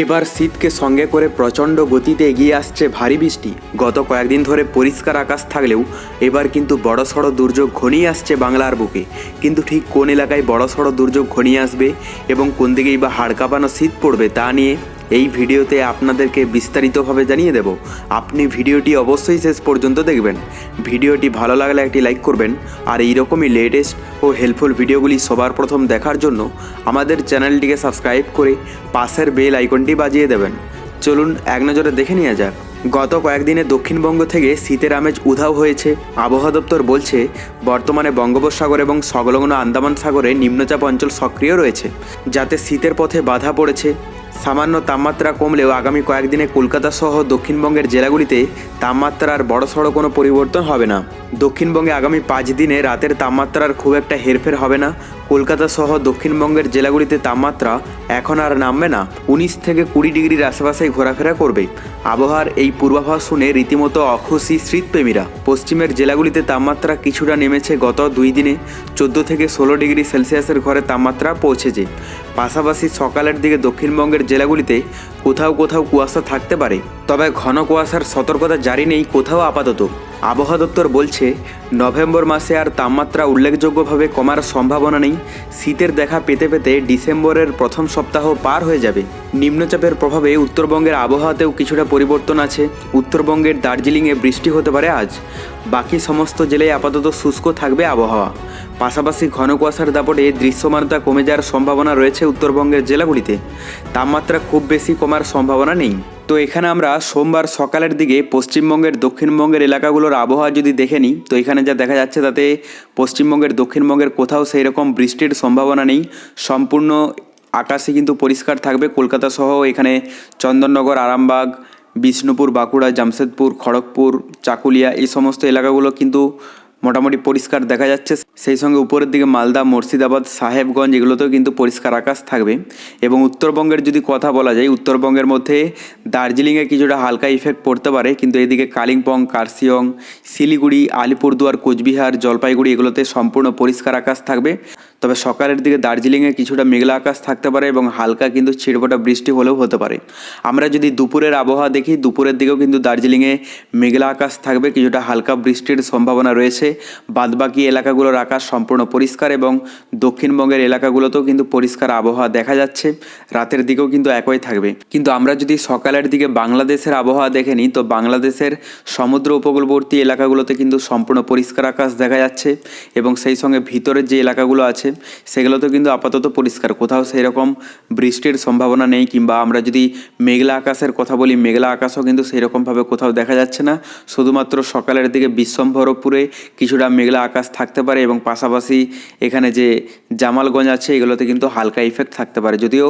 এবার শীতকে সঙ্গে করে প্রচণ্ড গতিতে এগিয়ে আসছে ভারী বৃষ্টি। গত কয়েকদিন ধরে পরিষ্কার আকাশ থাকলেও এবার কিন্তু বড়সড় দুর্যোগ ঘনিয়ে আসছে বাংলার বুকে। কিন্তু ঠিক কোন এলাকায় বড়সড় দুর্যোগ ঘনিয়ে আসবে এবং কোন দিকেই বা হাড় কাঁপানো শীত পড়বে তা নিয়ে এই ভিডিওতে আপনাদেরকে বিস্তারিতভাবে জানিয়ে দেব। আপনি ভিডিওটি অবশ্যই শেষ পর্যন্ত দেখবেন। ভিডিওটি ভালো লাগলে একটি লাইক করবেন। আর এইরকমই লেটেস্ট ও হেল্পফুল ভিডিওগুলি সবার প্রথম দেখার জন্য আমাদের চ্যানেলটিকে সাবস্ক্রাইব করে পাশের বেল আইকনটি বাজিয়ে দেবেন। চলুন এক নজরে দেখে নেওয়া যাক। গত কয়েকদিনে দক্ষিণবঙ্গ থেকে শীতের আমেজ উধাও হয়েছে। আবহাওয়া দপ্তর বলছে, বর্তমানে বঙ্গোপসাগর এবং সংলগ্ন আন্দামান সাগরে নিম্নচাপ অঞ্চল সক্রিয় রয়েছে, যাতে শীতের পথে বাধা পড়েছে। সামান্য তাপমাত্রা কমলেও আগামী কয়েকদিনে কলকাতা সহ দক্ষিণবঙ্গের জেলাগুলিতে তাপমাত্রার বড়সড় কোনো পরিবর্তন হবে না। দক্ষিণবঙ্গে আগামী পাঁচ দিনে রাতের তাপমাত্রার খুব একটা হেরফের হবে না। কলকাতা সহ দক্ষিণবঙ্গের জেলাগুলিতে তাপমাত্রা এখন আর নামবে না। উনিশ থেকে কুড়ি ডিগ্রির আশেপাশেই ঘোরাফেরা করবে। আবহাওয়ার এই পূর্বাভাস শুনে রীতিমতো অখুশি শীতপ্রেমীরা। পশ্চিমের জেলাগুলিতে তাপমাত্রা কিছুটা নেমেছে গত দুই দিনে। চোদ্দ থেকে ষোলো ডিগ্রি সেলসিয়াসের ঘরে তাপমাত্রা পৌঁছেছে। পাশাপাশি সকালের দিকে দক্ষিণবঙ্গের জেলাগুলিতে কোথাও কোথাও কুয়াশা থাকতে পারে, তবে ঘন কুয়াশার সতর্কতা জারি নেই, কোথাও আপাতত। আবহাওয়া দপ্তর বলছে, নভেম্বর মাসে আর তাপমাত্রা উল্লেখযোগ্যভাবে কমার সম্ভাবনা নেই। শীতের দেখা পেতে পেতে ডিসেম্বরের প্রথম সপ্তাহ পার হয়ে যাবে। নিম্নচাপের প্রভাবে উত্তরবঙ্গের আবহাওয়াতেও কিছুটা পরিবর্তন আছে। উত্তরবঙ্গের দার্জিলিংয়ে বৃষ্টি হতে পারে আজ। বাকি সমস্ত জেলায় আপাতত শুষ্ক থাকবে আবহাওয়া। পাশাপাশি ঘন কুয়াশার দাপটে দৃশ্যমানতা কমে যাওয়ার সম্ভাবনা রয়েছে উত্তরবঙ্গের জেলাগুলিতে। তাপমাত্রা খুব বেশি কমার সম্ভাবনা নেই। তো এখানে আমরা সোমবার সকালের দিকে পশ্চিমবঙ্গের দক্ষিণবঙ্গের এলাকাগুলোর আবহাওয়া যদি দেখে নিই, তো এখানে যা দেখা যাচ্ছে তাতে পশ্চিমবঙ্গের দক্ষিণবঙ্গের কোথাও সেই রকম বৃষ্টির সম্ভাবনা নেই। সম্পূর্ণ আকাশে কিন্তু পরিষ্কার থাকবে। কলকাতা সহ এখানে চন্দননগর, আরামবাগ, বিষ্ণুপুর, বাঁকুড়া, জামশেদপুর, খড়গপুর, চাকুলিয়া এই সমস্ত এলাকাগুলো কিন্তু মোটামুটি পরিষ্কার দেখা যাচ্ছে। সেই সঙ্গে উপরের দিকে মালদা, মুর্শিদাবাদ, সাহেবগঞ্জ এগুলোতেও কিন্তু পরিষ্কার আকাশ থাকবে। এবং উত্তরবঙ্গের যদি কথা বলা যায়, উত্তরবঙ্গের মধ্যে দার্জিলিংয়ে কিছুটা হালকা ইফেক্ট পড়তে পারে। কিন্তু এদিকে কালিম্পং, কার্শিয়ং, শিলিগুড়ি, আলিপুরদুয়ার, কোচবিহার, জলপাইগুড়ি এগুলোতে সম্পূর্ণ পরিষ্কার আকাশ থাকবে। তবে সকালের দিকে দার্জিলিংয়ে কিছুটা মেঘলা আকাশ থাকতে পারে এবং হালকা কিন্তু ছিটফোঁটা বৃষ্টি হলেও হতে পারে। আমরা যদি দুপুরের আবহাওয়া দেখি, দুপুরের দিকেও কিন্তু দার্জিলিংয়ে মেঘলা আকাশ থাকবে, কিছুটা হালকা বৃষ্টির সম্ভাবনা রয়েছে। বাদবাকি এলাকাগুলোর আকাশ সম্পূর্ণ পরিষ্কার এবং দক্ষিণবঙ্গের এলাকাগুলোতেও কিন্তু পরিষ্কার আবহাওয়া দেখা যাচ্ছে। রাতের দিকেও কিন্তু একই থাকবে। কিন্তু আমরা যদি সকালের দিকে বাংলাদেশের আবহাওয়া দেখে নিই, তো বাংলাদেশের সমুদ্র উপকূলবর্তী এলাকাগুলোতে কিন্তু সম্পূর্ণ পরিষ্কার আকাশ দেখা যাচ্ছে এবং সেই সঙ্গে ভিতরের যে এলাকাগুলো আছে সেগুলোতেও কিন্তু আপাতত পরিষ্কার। কোথাও সেই রকম বৃষ্টির সম্ভাবনা নেই কিংবা আমরা যদি মেঘলা আকাশের কথা বলি, মেঘলা আকাশও কিন্তু সেই রকমভাবে কোথাও দেখা যাচ্ছে না। শুধুমাত্র সকালের দিকে বিশ্বম্ভরপুরে কিছুটা মেঘলা আকাশ থাকতে পারে এবং পাশাপাশি এখানে যে জামালগঞ্জ আছে, এগুলোতে কিন্তু হালকা ইফেক্ট থাকতে পারে। যদিও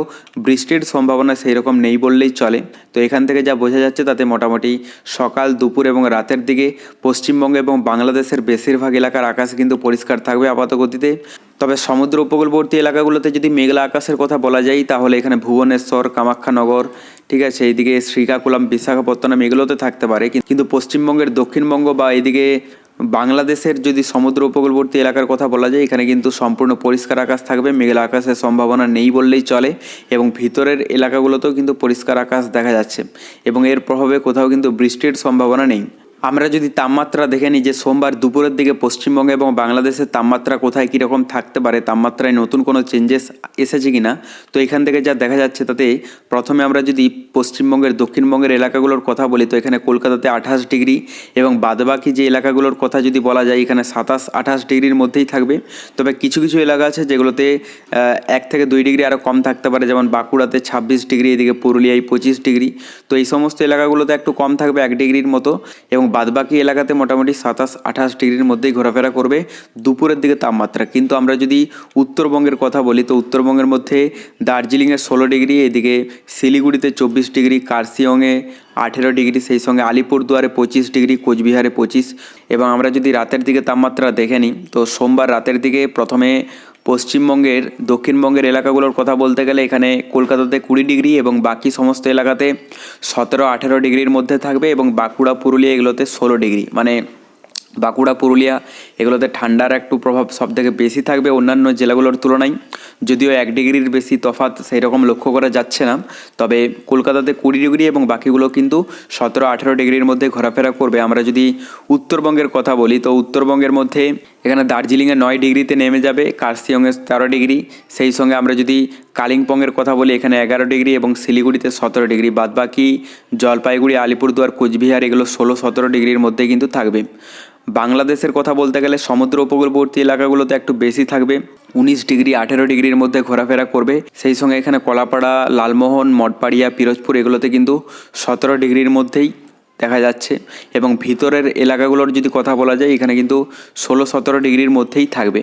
বৃষ্টির সম্ভাবনা সেই রকম নেই বললেই চলে। তো এখান থেকে যা বোঝা যাচ্ছে, তাতে মোটামুটি সকাল, দুপুর এবং রাতের দিকে পশ্চিমবঙ্গ এবং বাংলাদেশের বেশিরভাগ এলাকার আকাশ কিন্তু পরিষ্কার থাকবে আপাত গতিতে তবে সমুদ্র উপকূলবর্তী এলাকাগুলোতে যদি মেঘলা আকাশের কথা বলা যায়, তাহলে এখানে ভুবনেশ্বর, কামাখ্যানগর, ঠিক আছে, এইদিকে শ্রীকাকুলাম, বিশাখাপত্তনম এগুলোতে থাকতে পারে। কিন্তু পশ্চিমবঙ্গের দক্ষিণবঙ্গ বা এইদিকে বাংলাদেশের যদি সমুদ্র উপকূলবর্তী এলাকার কথা বলা যায়, এখানে কিন্তু সম্পূর্ণ পরিষ্কার আকাশ থাকবে, মেঘলা আকাশের সম্ভাবনা নেই বললেই চলে এবং ভিতরের এলাকাগুলোতেও কিন্তু পরিষ্কার আকাশ দেখা যাচ্ছে এবং এর প্রভাবে কোথাও কিন্তু বৃষ্টির সম্ভাবনা নেই। আমরা যদি তাপমাত্রা দেখে নিই যে সোমবার দুপুরের দিকে পশ্চিমবঙ্গে এবং বাংলাদেশের তাপমাত্রা কোথায় কীরকম থাকতে পারে, তাপমাত্রায় নতুন কোনো চেঞ্জেস এসেছে কি না তো এখান থেকে যা দেখা যাচ্ছে তাতে প্রথমে আমরা যদি পশ্চিমবঙ্গের, দক্ষিণবঙ্গের এলাকাগুলোর কথা বলি, তো এখানে কলকাতাতে আঠাশ ডিগ্রি এবং বাদবাকি যে এলাকাগুলোর কথা যদি বলা যায়, এখানে সাতাশ, আঠাশ ডিগ্রির মধ্যেই থাকবে। তবে কিছু কিছু এলাকা আছে যেগুলোতে এক থেকে দুই ডিগ্রি আরও কম থাকতে পারে, যেমন বাঁকুড়াতে ছাব্বিশ ডিগ্রি, এদিকে পুরুলিয়ায় পঁচিশ ডিগ্রি। তো এই সমস্ত এলাকাগুলোতে একটু কম থাকবে, এক ডিগ্রির মতো এবং বাদবাকি এলাকাতে মোটামুটি সাতাশ, আঠাশ ডিগ্রির মধ্যেই ঘোরাফেরা করবে। দুপুরের দিকে তাপমাত্রা। কিন্তু আমরা যদি উত্তরবঙ্গের কথা বলি, তো উত্তরবঙ্গের মধ্যে দার্জিলিংয়ে ষোলো ডিগ্রি, এদিকে শিলিগুড়িতে চব্বিশ ডিগ্রি, কার্শিয়ংয়ে আঠেরো ডিগ্রি, সেই সঙ্গে আলিপুরদুয়ারে পঁচিশ ডিগ্রি, কোচবিহারে পঁচিশ। এবং আমরা যদি রাতের দিকে তাপমাত্রা দেখে নিই, তো সোমবার রাতের দিকে প্রথমে পশ্চিমবঙ্গের, দক্ষিণবঙ্গের এলাকাগুলোর কথা বলতে গেলে এখানে কলকাতাতে কুড়ি ডিগ্রি এবং বাকি সমস্ত এলাকাতে সতেরো আঠেরো ডিগ্রির মধ্যে থাকবে এবং বাঁকুড়া, পুরুলিয়া এগুলোতে ষোলো ডিগ্রি। মানে বাঁকুড়া, পুরুলিয়া, এগুলোতে ঠান্ডার একটু প্রভাব সব থেকে বেশি থাকবে অন্যান্য জেলাগুলোর তুলনায়। যদিও এক ডিগ্রির বেশি তফাৎ সেই রকম লক্ষ্য করা যাচ্ছে না, তবে কলকাতাতে কুড়ি ডিগ্রি এবং বাকিগুলো কিন্তু সতেরো, আঠেরো ডিগ্রির মধ্যে ঘোরাফেরা করবে। আমরা যদি উত্তরবঙ্গের কথা বলি, তো উত্তরবঙ্গের মধ্যে এখানে দার্জিলিংয়ে নয় ডিগ্রিতে নেমে যাবে, কার্শিয়ংয়ে তেরো ডিগ্রি। সেই সঙ্গে আমরা যদি কালিম্পংয়ের কথা বলি, এখানে এগারো ডিগ্রি এবং শিলিগুড়িতে সতেরো ডিগ্রি। বাদবাকি জলপাইগুড়ি, আলিপুরদুয়ার, কোচবিহার, এগুলো ষোলো সতেরো ডিগ্রির মধ্যে কিন্তু থাকবে। বাংলাদেশের কথা বলতে গেলে সমুদ্র উপকূলবর্তী এলাকাগুলোতে একটু বেশি থাকবে। উনিশ ডিগ্রি, আঠেরো ডিগ্রির মধ্যে ঘোরাফেরা করবে। সেই সঙ্গে এখানে কলাপাড়া, লালমোহন মঠপাড়িয়া পিরোজপুর এগুলোতে কিন্তু সতেরো ডিগ্রির মধ্যেই দেখা যাচ্ছে। এবং ভিতরের এলাকাগুলোর যদি কথা বলা যায়, এখানে কিন্তু ষোলো সতেরো ডিগ্রির মধ্যেই থাকবে।